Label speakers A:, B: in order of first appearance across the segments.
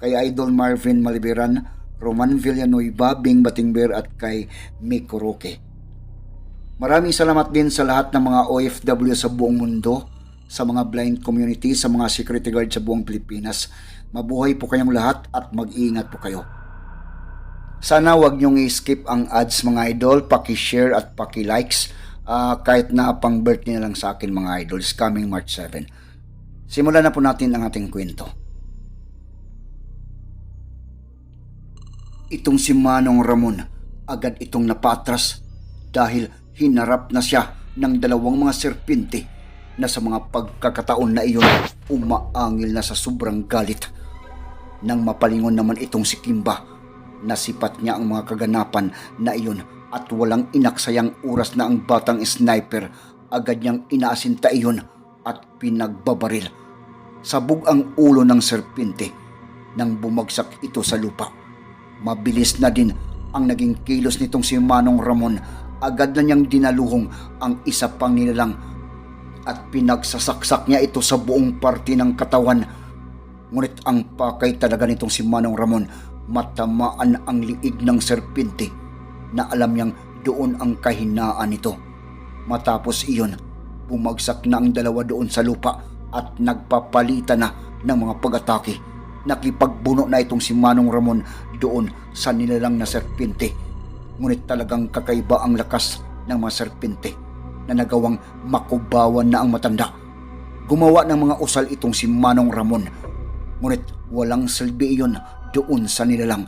A: kay Idol Marvin Maliberan, Roman Villanueva, Bing Batingber at kay Miko Roque. Maraming salamat din sa lahat ng mga OFW sa buong mundo, sa mga blind community, sa mga security guard sa buong Pilipinas. Mabuhay po kayong lahat at mag-iingat po kayo. Sana wag niyong i-skip ang ads mga idol, paki-share at paki-likes ah, kahit na pang birthday na lang sa akin mga idols coming March 7. Simulan na po natin ang ating kwento. Itong si Manong Ramon agad itong napatras dahil hinarap na siya ng dalawang mga serpente na sa mga pagkakataon na iyon umaangil na sa sobrang galit. Nang mapalingon naman itong si Kimba, nasipat niya ang mga kaganapan na iyon at walang inaksayang oras na ang batang sniper agad niyang inaasinta iyon at pinagbabaril. Sabog ang ulo ng serpente nang bumagsak ito sa lupa. Mabilis na din ang naging kilos nitong si Manong Ramon. Agad na niyang dinaluhong ang isa pang nilalang at pinagsasaksak niya ito sa buong parte ng katawan. Ngunit ang pakay talaga nitong si Manong Ramon, matamaan ang liig ng serpente na alam niyang doon ang kahinaan nito. Matapos iyon, bumagsak na ang dalawa doon sa lupa at nagpapalitan na ng mga pag-atake. Nakipagbuno na itong si Manong Ramon doon sa nilalang na serpente. Ngunit talagang kakaiba ang lakas ng mga serpente na nagawang makubawan na ang matanda. Gumawa ng mga usal itong si Manong Ramon. Ngunit walang silbi iyon doon sa nilalang.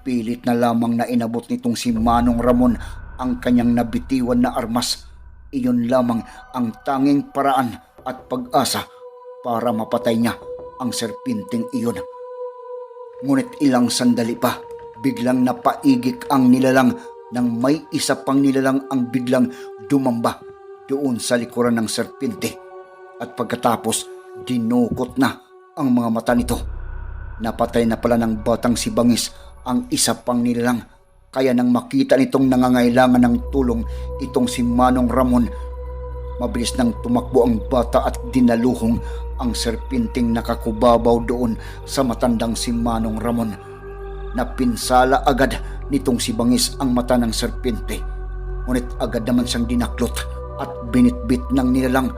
A: Pilit na lamang na inabot nitong si Manong Ramon ang kanyang nabitiwan na armas. Iyon lamang ang tanging paraan at pag-asa para mapatay niya ang serpinting iyon. Ngunit ilang sandali pa, biglang napaigik ang nilalang nang may isa pang nilalang ang biglang dumamba doon sa likuran ng serpente. At pagkatapos, dinukot na ang mga mata nito. Napatay na pala ng batang si Bangis ang isa pang nilalang. Kaya nang makita nitong nangangailangan ng tulong itong si Manong Ramon, mabilis nang tumakbo ang bata at dinaluhong ang serpinting nakakubabaw doon sa matandang si Manong Ramon. Napinsala agad nitong si Bangis ang mata ng serpente. Ngunit agad naman siyang dinaklot at binitbit ng nilalang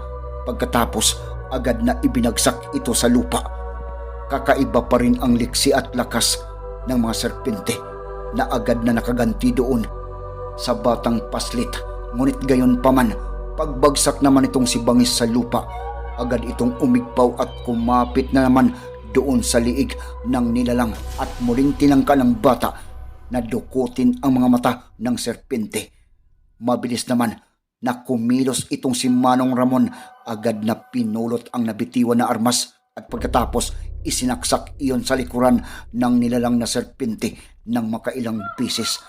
A: pagkatapos agad na ibinagsak ito sa lupa. Kakaiba pa rin ang liksi at lakas ng mga serpente na agad na nakaganti doon sa batang paslit. Ngunit gayon paman, pagbagsak naman itong si Bangis sa lupa, agad itong umigpaw at kumapit na naman doon sa liig ng nilalang at muling tinangka ng bata na dukutin ang mga mata ng serpente. Mabilis naman na kumilos itong si Manong Ramon agad na pinulot ang nabitiwan na armas at pagkatapos isinaksak iyon sa likuran ng nilalang na serpente ng makailang bisis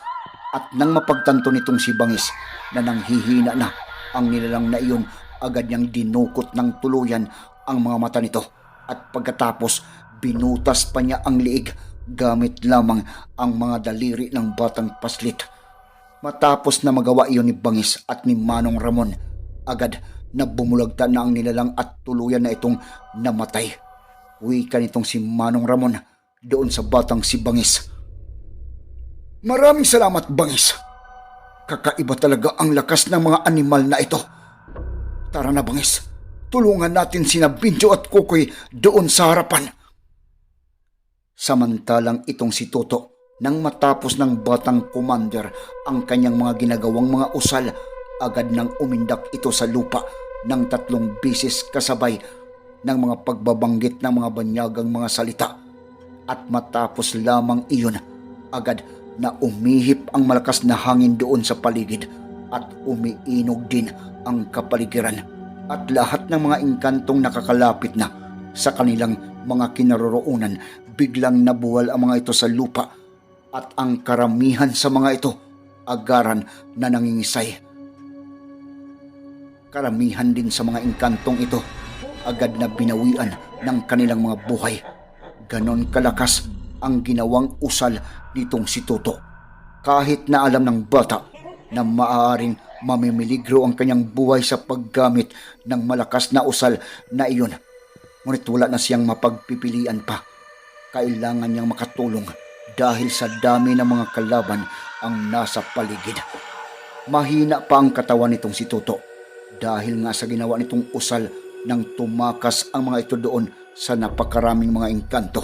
A: at nang mapagtanto nitong si Bangis na nanghihina na ang nilalang na iyon agad niyang dinukot ng tuluyan ang mga mata nito at pagkatapos binutas pa niya ang liig gamit lamang ang mga daliri ng batang paslit. Matapos na magawa iyon ni Bangis at ni Manong Ramon, agad na bumulagta na ang nilalang at tuluyan na itong namatay. Wika nitong si Manong Ramon doon sa batang si Bangis. Maraming salamat, Bangis. Kakaiba talaga ang lakas ng mga animal na ito. Tara na, Bangis. Tulungan natin sina Binjo at Kukoy doon sa harapan. Samantalang itong si Toto, nang matapos ng batang commander ang kanyang mga ginagawang mga usal, agad nang umindak ito sa lupa ng tatlong bisis kasabay ng mga pagbabanggit ng mga banyagang mga salita. At matapos lamang iyon, agad na umihip ang malakas na hangin doon sa paligid at umiinog din ang kapaligiran at lahat ng mga engkantong nakakalapit na sa kanilang mga kinaroroonan biglang nabuwal ang mga ito sa lupa at ang karamihan sa mga ito agaran na nangingisay. Karamihan din sa mga engkantong ito agad na binawian ng kanilang mga buhay. Ganon kalakas ang ginawang usal nitong si Toto. Kahit na alam ng bata na maaaring mamimiligro ang kanyang buhay sa paggamit ng malakas na usal na iyon. Ngunit wala na siyang mapagpipilian pa. Kailangan niyang makatulong dahil sa dami ng mga kalaban ang nasa paligid. Mahina pa ang katawan nitong si Toto dahil nga sa ginawa nitong usal nang tumakas ang mga ito doon sa napakaraming mga engkanto.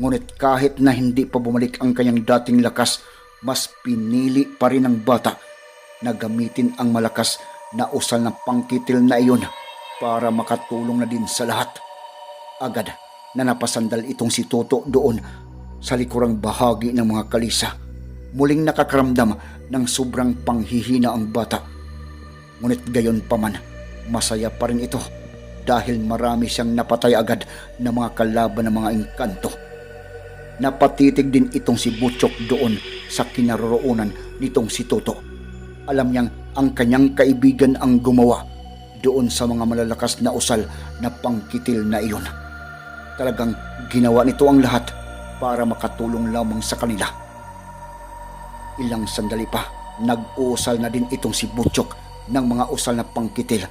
A: Ngunit kahit na hindi pa bumalik ang kanyang dating lakas, mas pinili pa rin ng bata na gamitin ang malakas na usal na pangkitil na iyon para makatulong na din sa lahat. Agad na napasandal itong si Toto doon sa likurang bahagi ng mga kalisa. Muling nakakaramdam ng sobrang panghihina ang bata. Ngunit gayon pa man, masaya pa rin ito dahil marami siyang napatay agad na mga kalaban ng mga engkanto. Napatitig din itong si Butchok doon sa kinaroroonan nitong si Toto. Alam niyang ang kanyang kaibigan ang gumawa doon sa mga malalakas na usal na pangkitil na iyon. Talagang ginawa nito ang lahat para makatulong lamang sa kanila. Ilang sandali pa, nag-uusal na din itong si Butchok ng mga usal na pangkitil.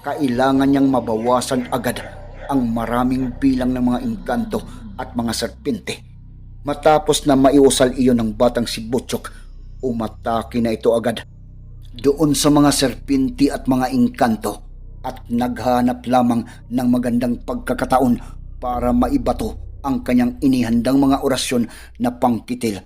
A: Kailangan niyang mabawasan agad ang maraming bilang ng mga engkanto at mga serpente. Matapos na maiusal iyon ng batang si Butchok, umatake na ito agad doon sa mga serpinti at mga engkanto at naghanap lamang ng magandang pagkakataon para maibato ang kanyang inihandang mga orasyon na pangkitil.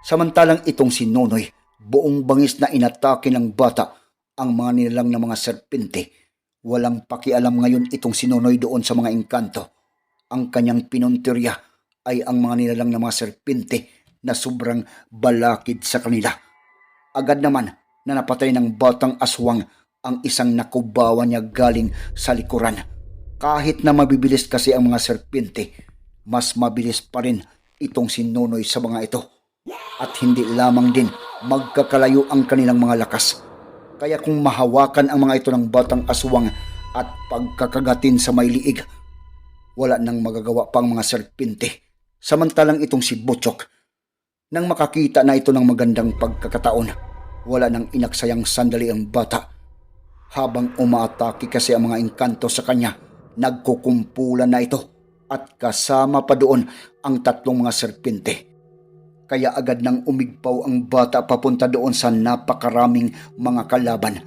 A: Samantalang itong si Nonoy, buong bangis na inatake ng bata ang mga nilalang na mga serpente. Walang pakialam ngayon itong si Nonoy doon sa mga engkanto. Ang kanyang pinuntirya ay ang mga nilalang na mga serpente na sobrang balakid sa kanila. Agad naman na napatay ng batang aswang ang isang nakubawa niya galing sa likuran. Kahit na mabibilis kasi ang mga serpente, mas mabilis pa rin itong si Nonoy sa mga ito. At hindi lamang din magkakalayo ang kanilang mga lakas. Kaya kung mahawakan ang mga ito ng batang aswang at pagkakagatin sa may liig, wala nang magagawa pang mga serpente. Samantalang itong si Butchok, nang makakita na ito ng magandang pagkakataon, wala nang inaksayang sandali ang bata. Habang umaatake kasi ang mga engkanto sa kanya, nagkukumpulan na ito at kasama pa doon ang tatlong mga serpente. Kaya agad nang umigpaw ang bata papunta doon sa napakaraming mga kalaban.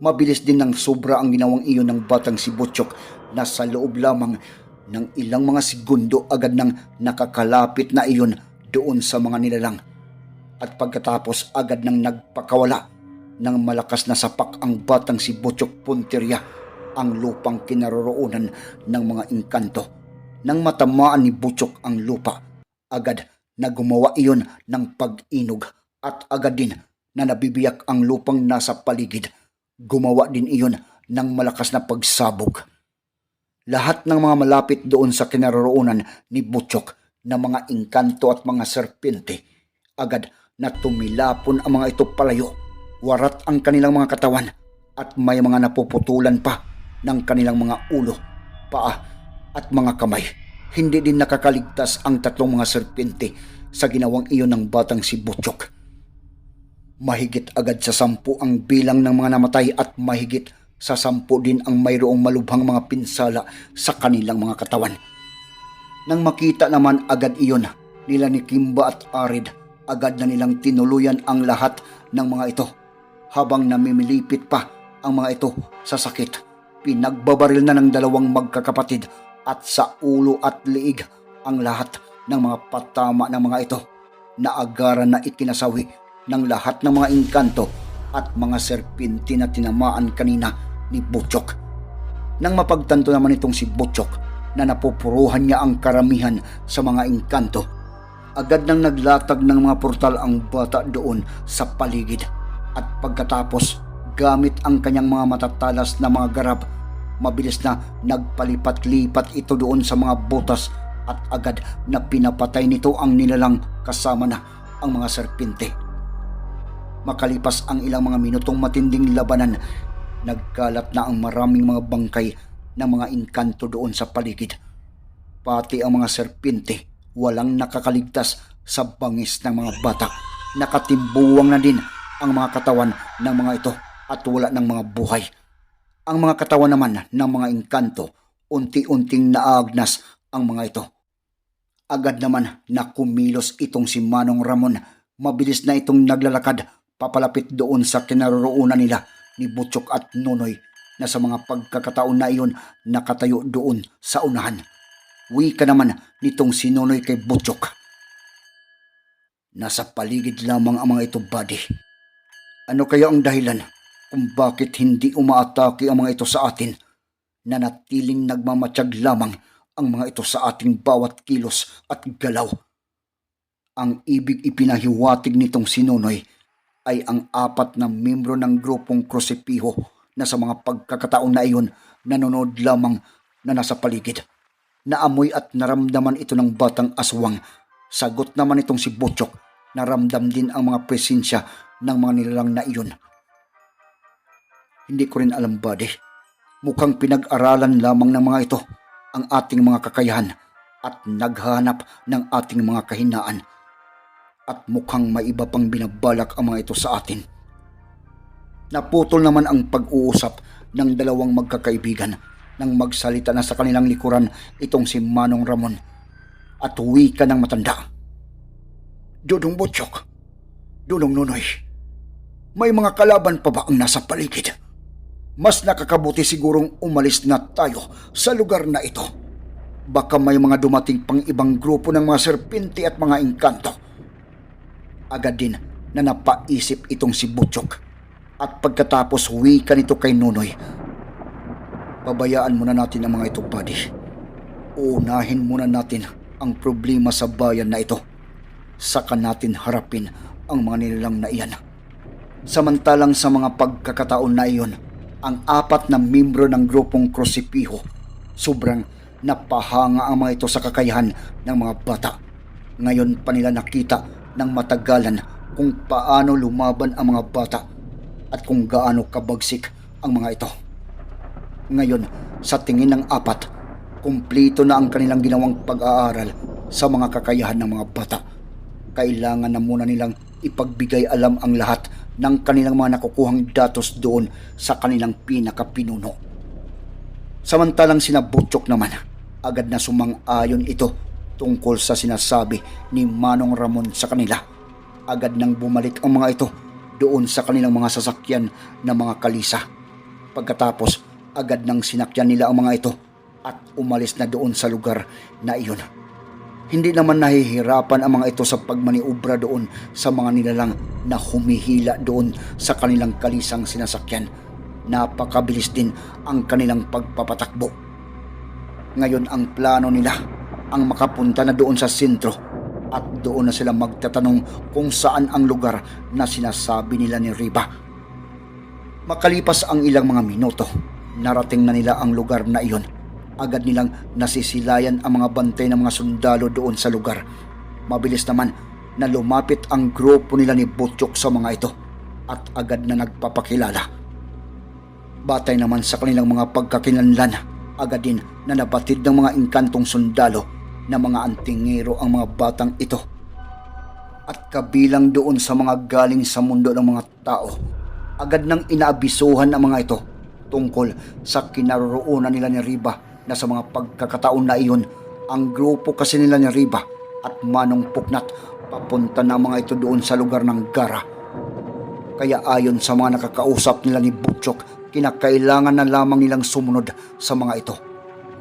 A: Mabilis din ng sobra ang ginawang iyon ng batang si Butchok na sa loob lamang ng ilang mga segundo agad nang nakakalapit na iyon doon sa mga nilalang. At pagkatapos agad nang nagpakawala ng malakas na sapak ang batang si Butchok Punteria ang lupang kinaroroonan ng mga engkanto. Nang matamaan ni Butchok ang lupa, agad na gumawa iyon ng pag-inog at agad din na nabibiyak ang lupang nasa paligid. Gumawa din iyon ng malakas na pagsabog. Lahat ng mga malapit doon sa kinaroroonan ni Butchok na mga engkanto at mga serpente, agad na tumilapon ang mga ito palayo. Warat ang kanilang mga katawan at may mga napuputulan pa ng kanilang mga ulo, paa at mga kamay. Hindi din nakakaligtas ang tatlong mga serpente sa ginawang iyon ng batang si Butchok. Mahigit agad sa sampu ang bilang ng mga namatay at mahigit sa din ang mayroong malubhang mga pinsala sa kanilang mga katawan. Nang makita naman agad iyon nila ni Kimba at Arid, agad na nilang tinuluyan ang lahat ng mga ito habang namimilipit pa ang mga ito sa sakit. Pinagbabaril na ng dalawang magkakapatid at sa ulo at liig ang lahat ng mga patama ng mga ito na agaran na ikinasawi ng lahat ng mga engkanto at mga serpinti na tinamaan kanina ni Butchok. Nang mapagtanto naman itong si Butchok na napupuruhan niya ang karamihan sa mga engkanto, agad nang naglatag ng mga portal ang bata doon sa paligid at pagkatapos gamit ang kanyang mga matatalas na mga garab mabilis na nagpalipat-lipat ito doon sa mga butas at agad na pinapatay nito ang nilalang kasama na ang mga serpinte. Makalipas ang ilang mga minutong matinding labanan, nagkalat na ang maraming mga bangkay ng mga inkanto doon sa paligid. Pati ang mga serpinte, walang nakakaligtas sa bangis ng mga bata. Nakatimbuwang na din ang mga katawan ng mga ito at wala ng mga buhay. Ang mga katawan naman ng mga inkanto, unti-unting naagnas ang mga ito. Agad naman na kumilos itong si Manong Ramon. Mabilis na itong naglalakad papalapit doon sa kinaroroonan nila ni Butchok at Nonoy na sa mga pagkakataon na iyon nakatayo doon sa unahan. Wika naman nitong si Nonoy kay Butchok. Nasa paligid lamang ang mga ito, buddy. Ano kaya ang dahilan kung bakit hindi umaatake ang mga ito sa atin? Nanatiling nagmamatsyag lamang ang mga ito sa ating bawat kilos at galaw. Ang ibig ipinahiwatig nitong si Nonoy ay ang apat na membro ng grupong Krosipiho na sa mga pagkakataon na iyon nanonood lamang na nasa paligid. Naamoy at naramdaman ito ng batang aswang. Sagot naman itong si Butchok, naramdam din ang mga presensya ng mga nilalang na iyon. Hindi ko rin alam, buddy. Mukhang pinag-aralan lamang ng mga ito ang ating mga kakayahan at naghanap ng ating mga kahinaan. At mukhang may iba pang binabalak ang mga ito sa atin. Naputol naman ang pag-uusap ng dalawang magkakaibigan nang magsalita na sa kanilang likuran itong si Manong Ramon at wika ng matanda. Dudong Butchok, Dudong Nunoy, may mga kalaban pa ba ang nasa paligid? Mas nakakabuti sigurong umalis na tayo sa lugar na ito. Baka may mga dumating pang ibang grupo ng mga serpente at mga engkanto. Agad din na napaisip itong si Butchok. At pagkatapos wika nito kay Nunoy, Pabayaan muna natin ang mga ito, buddy. Uunahin muna natin ang problema sa bayan na ito. Saka natin harapin ang mga nilalang na iyan. Samantalang sa mga pagkakataon na iyon, ang apat na membro ng grupong Krosipiho, sobrang napahanga ang mga ito sa kakayahan ng mga bata. Ngayon pa nila nakita ng matagalan kung paano lumaban ang mga bata at kung gaano kabagsik ang mga ito. Ngayon, sa tingin ng apat, kumplito na ang kanilang ginawang pag-aaral sa mga kakayahan ng mga bata. Kailangan na muna nilang ipagbigay alam ang lahat ng kanilang mga nakukuhang datos doon sa kanilang pinakapinuno. Samantalang sinabutsok naman, agad na sumang-ayon ito tungkol sa sinasabi ni Manong Ramon sa kanila. Agad nang bumalik ang mga ito doon sa kanilang mga sasakyan na mga kalisa. Pagkatapos, agad nang sinakyan nila ang mga ito at umalis na doon sa lugar na iyon. Hindi naman nahihirapan ang mga ito sa pagmaniubra doon sa mga nilalang na humihila doon sa kanilang kalisang sinasakyan. Napakabilis din ang kanilang pagpapatakbo. Ngayon ang plano nila ang makapunta na doon sa sentro at doon na sila magtatanong kung saan ang lugar na sinasabi nila ni Riba. Makalipas ang ilang mga minuto, Narating na nila ang lugar na iyon. Agad nilang nasisilayan ang mga bantay ng mga sundalo doon sa lugar. Mabilis naman na lumapit ang grupo nila ni Butchok sa mga ito at agad na nagpapakilala. Batay naman sa kanilang mga pagkakinanlan, agad din na nabatid ng mga inkantong sundalo na mga antingero ang mga batang ito. At kabilang doon sa mga galing sa mundo ng mga tao, agad nang inaabisuhan ang mga ito tungkol sa kinaroroonan nila ni Riba na sa mga pagkakataon na iyon, ang grupo kasi nila ni Riba at Manong Puknat papunta na mga ito doon sa lugar ng Gara. Kaya ayon sa mga nakakausap nila ni Butchok, kinakailangan na lamang nilang sumunod sa mga ito.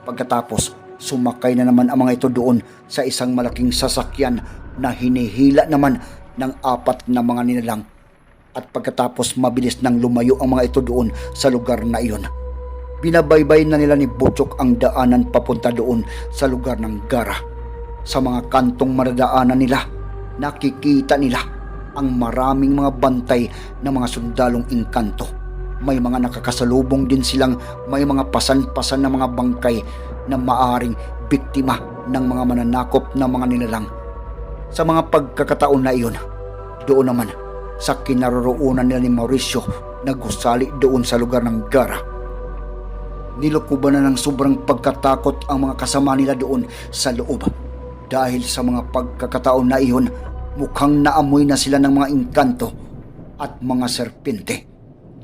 A: Pagkatapos, sumakay na naman ang mga ito doon sa isang malaking sasakyan na hinihila naman ng apat na mga nilalang at pagkatapos mabilis nang lumayo ang mga ito doon sa lugar na iyon. Binabaybay na nila ni Butchok ang daanan papunta doon sa lugar ng Gara. Sa mga kantong maradaanan nila, nakikita nila ang maraming mga bantay ng mga sundalong inkanto. May mga nakakasalubong din silang may mga pasan-pasan na mga bangkay na maaring biktima ng mga mananakop na mga nilalang. Sa mga pagkakataon na iyon, doon naman sa kinaroroonan nila ni Mauricio na gusali doon sa lugar ng Gara. Nilukuban na ng sobrang pagkatakot ang mga kasama nila doon sa loob. Dahil sa mga pagkakataon na iyon, mukhang naamoy na sila ng mga engkanto at mga serpente.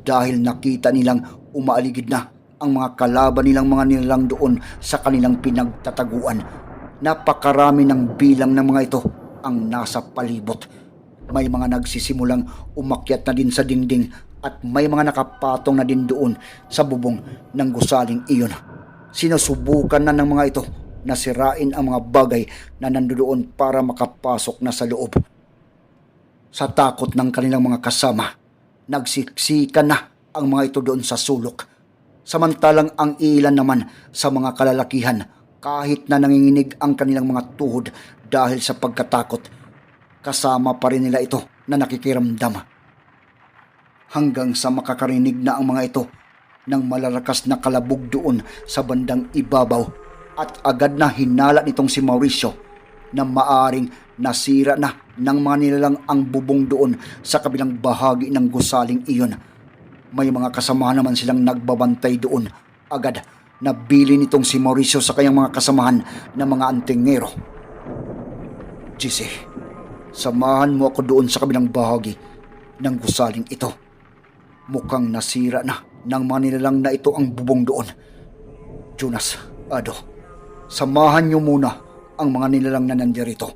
A: Dahil nakita nilang umaaligid na ang mga kalaban nilang mga nilalang doon sa kanilang pinagtataguan. Napakarami ng bilang ng mga ito ang nasa palibot. May mga nagsisimulang umakyat na din sa dingding at may mga nakapatong na din doon sa bubong ng gusaling iyon. Sinusubukan na ng mga ito na sirain ang mga bagay na nandoon para makapasok na sa loob. Sa takot ng kanilang mga kasama, nagsiksikan na ang mga ito doon sa sulok. Samantalang ang ilan naman sa mga kalalakihan kahit na nanginginig ang kanilang mga tuhod dahil sa pagkatakot, kasama pa rin nila ito na nakikiramdam hanggang sa makakarinig na ang mga ito ng malalakas na kalabog doon sa bandang ibabaw at agad na hinala nitong si Mauricio na maaring nasira na ng mga nilalang ang bubong doon sa kabilang bahagi ng gusaling iyon. May mga kasama naman silang nagbabantay doon. Agad nabili nitong si Mauricio sa kanyang mga kasamahan na mga antingero. Gise, samahan mo ako doon sa kabilang bahagi ng gusaling ito. Mukhang nasira na ng mga nilalang na ito ang bubong doon. Jonas, Ado, samahan niyo muna ang mga nilalang na nandirito.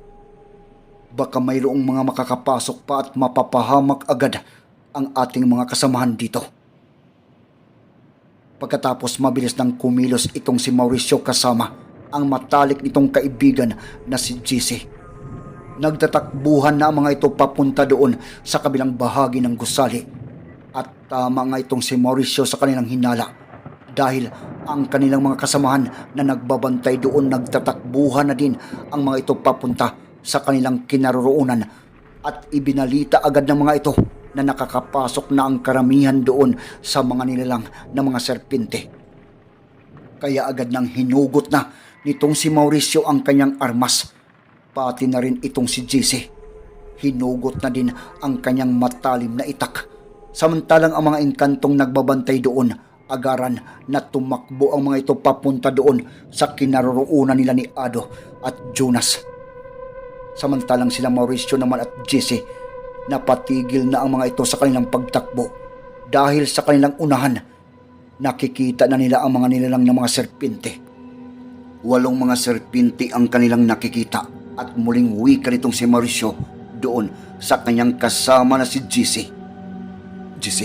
A: Baka mayroong mga makakapasok pa at mapapahamak agad ang ating mga kasamahan dito. Pagkatapos mabilis ng kumilos itong si Mauricio kasama ang matalik nitong kaibigan na si GC. Nagtatakbuhan na ang mga ito papunta doon sa kabilang bahagi ng gusali. At tama nga itong si Mauricio sa kanilang hinala dahil ang kanilang mga kasamahan na nagbabantay doon nagtatakbuhan na din ang mga ito papunta sa kanilang kinaroroonan at ibinalita agad ng mga ito na nakakapasok na ang karamihan doon sa mga nilalang na mga serpente. Kaya agad nang hinugot na nitong si Mauricio ang kanyang armas pati na rin itong si JC. Hinugot na din ang kanyang matalim na itak. Samantalang ang mga engkantong nagbabantay doon, agaran na tumakbo ang mga ito papunta doon sa kinaroroonan nila ni Ado at Jonas. Samantalang sila Mauricio naman at JC, napatigil na ang mga ito sa kanilang pagtakbo dahil sa kanilang unahan, nakikita na nila ang mga nilalang ng mga serpente. Walong mga serpente ang kanilang nakikita at muling wika nitong si Mauricio doon sa kanyang kasama na si GC. GC,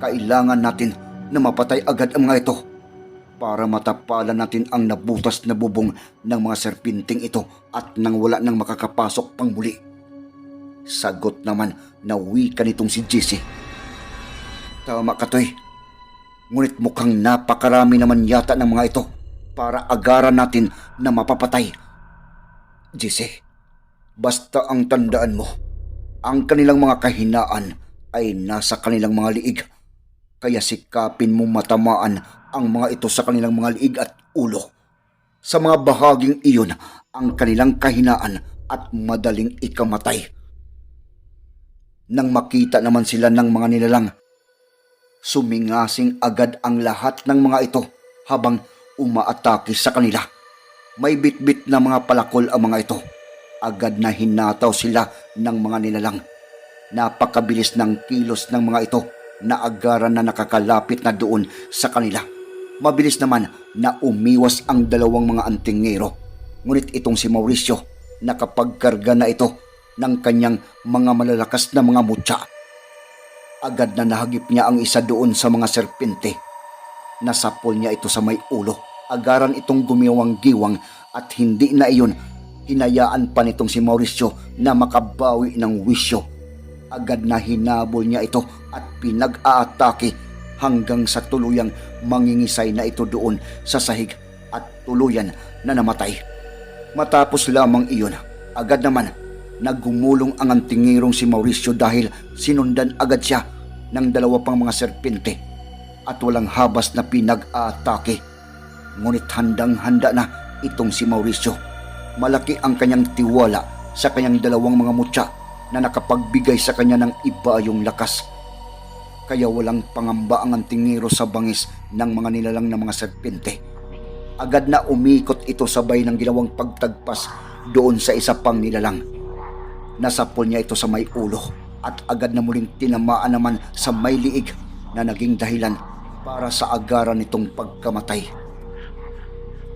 A: kailangan natin na mapatay agad ang mga ito para matapalan natin ang nabutas na bubong ng mga serpinting ito at nang wala nang makakapasok pang muli. Sagot naman na wika nitong si GC. Tama ka, Toy. Ngunit mukhang napakarami naman yata ng mga ito para agaran natin na mapapatay. Jesse, basta ang tandaan mo, ang kanilang mga kahinaan ay nasa kanilang mga liig. Kaya sikapin mo matamaan ang mga ito sa kanilang mga liig at ulo. Sa mga bahaging iyon, ang kanilang kahinaan at madaling ikamatay. Nang makita naman sila ng mga nilalang, sumingasing agad ang lahat ng mga ito habang umaatake sa kanila. May bitbit na mga palakol ang mga ito. Agad na hinataw sila ng mga nilalang. Napakabilis ng kilos ng mga ito na agaran na nakakalapit na doon sa kanila. Mabilis naman na umiwas ang dalawang mga antingero. Ngunit itong si Mauricio, nakapagkarga na ito ng kanyang mga malalakas na mga mutya. Agad na nahagip niya ang isa doon sa mga serpente. Nasapol niya ito sa may ulo agaran itong gumiwang-giwang at hindi na iyon hinayaan pa nitong si Mauricio na makabawi ng wisyo. Agad na hinabol niya ito at pinag-aatake hanggang sa tuluyang mangingisay na ito doon sa sahig at tuluyan na namatay. Matapos lamang iyon, agad naman naggumulong ang antingirong si Mauricio dahil sinundan agad siya ng dalawa pang mga serpente at walang habas na pinag-aatake Ngunit handang-handa na itong si Mauricio. Malaki ang kanyang tiwala sa kanyang dalawang mga mutya na nakapagbigay sa kanya ng iba yung lakas. Kaya walang pangamba ang antingero sa bangis ng mga nilalang na mga serpente. Agad na umikot ito sabay ng ginawang pagtagpas doon sa isa pang nilalang. Nasapol niya ito sa may ulo at agad na muling tinamaan naman sa may liig na naging dahilan para sa agaran nitong pagkamatay.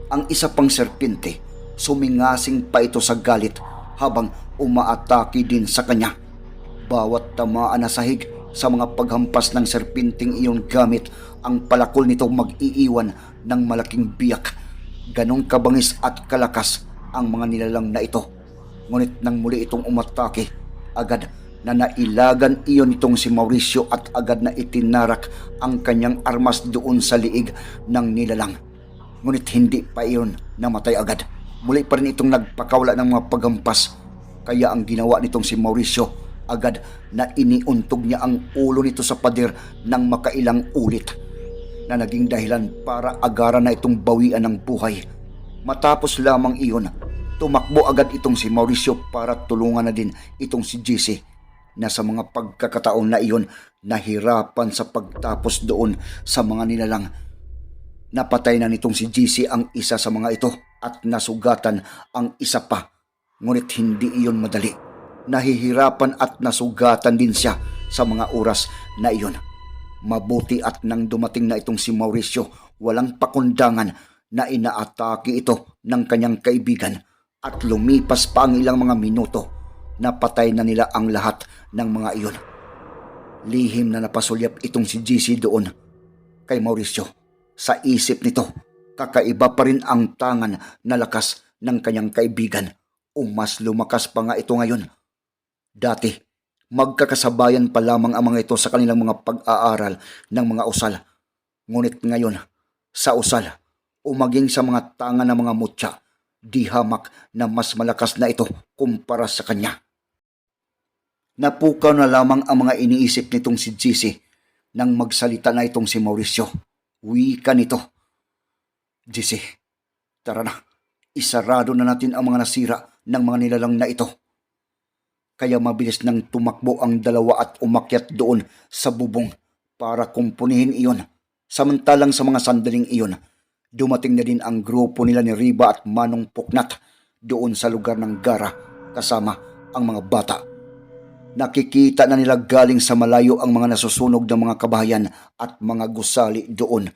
A: Ang isa pang serpente, sumingasing pa ito sa galit habang umaatake din sa kanya. Bawat tamaan na sahig sa mga paghampas ng serpinting iyon gamit ang palakol nito mag-iiwan ng malaking biyak. Ganong kabangis at kalakas ang mga nilalang na ito. Ngunit nang muli itong umatake, agad na nailagan iyon itong si Mauricio at agad na itinarak ang kanyang armas doon sa liig ng nilalang. Ngunit hindi pa iyon namatay agad. Muli pa rin itong nagpakawala ng mga paghampas. Kaya ang ginawa nitong si Mauricio, agad na iniuntog niya ang ulo nito sa pader ng makailang ulit na naging dahilan para agaran na itong bawian ng buhay. Matapos lamang iyon, tumakbo agad itong si Mauricio para tulungan na din itong si JC na sa mga pagkakataon na iyon nahirapan sa pagtapos doon sa mga nilalang Napatay na nitong si GC ang isa sa mga ito at nasugatan ang isa pa. Ngunit hindi iyon madali. Nahihirapan at nasugatan din siya sa mga oras na iyon. Mabuti at nang dumating na itong si Mauricio, walang pakundangan na inaatake ito ng kanyang kaibigan at lumipas pa ang ilang mga minuto napatay na nila ang lahat ng mga iyon. Lihim na napasulyap itong si GC doon kay Mauricio. Sa isip nito, kakaiba pa rin ang tangan na lakas ng kanyang kaibigan o mas lumakas pa nga ito ngayon. Dati, magkakasabayan pa lamang ang mga ito sa kanilang mga pag-aaral ng mga usal. Ngunit ngayon, sa usal o maging sa mga tangan ng mga mutya, di hamak na mas malakas na ito kumpara sa kanya. Napukaw na lamang ang mga iniisip nitong si GC nang magsalita na itong si Mauricio. Wika nito. GC, tara na. Isarado na natin ang mga nasira ng mga nilalang na ito. Kaya mabilis nang tumakbo ang dalawa at umakyat doon sa bubong para kumpunihin iyon. Samantalang sa mga sandaling iyon, dumating na din ang grupo nila ni Riba at Manong Puknat doon sa lugar ng Gara kasama ang mga bata. Nakikita na nila galing sa malayo ang mga nasusunog ng mga kabahayan at mga gusali doon.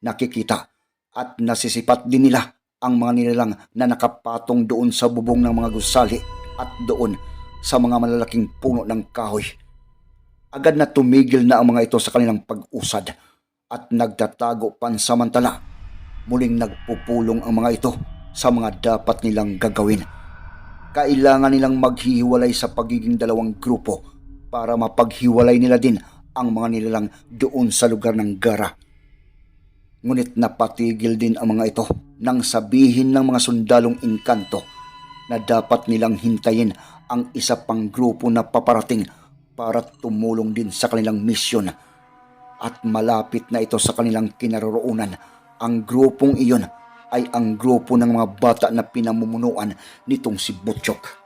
A: Nakikita at nasisipat din nila ang mga nilalang na nakapatong doon sa bubong ng mga gusali at doon sa mga malalaking puno ng kahoy. Agad na tumigil na ang mga ito sa kanilang pag-usad at nagtatago pansamantala. Muling nagpupulong ang mga ito sa mga dapat nilang gagawin kailangan nilang maghihiwalay sa pagiging dalawang grupo para mapaghiwalay nila din ang mga nilalang doon sa lugar ng gara. Ngunit napatigil din ang mga ito nang sabihin ng mga sundalong inkanto na dapat nilang hintayin ang isa pang grupo na paparating para tumulong din sa kanilang misyon. At malapit na ito sa kanilang kinaroroonan, ang grupong iyon ay ang grupo ng mga bata na pinamumunuan nitong si Butchok.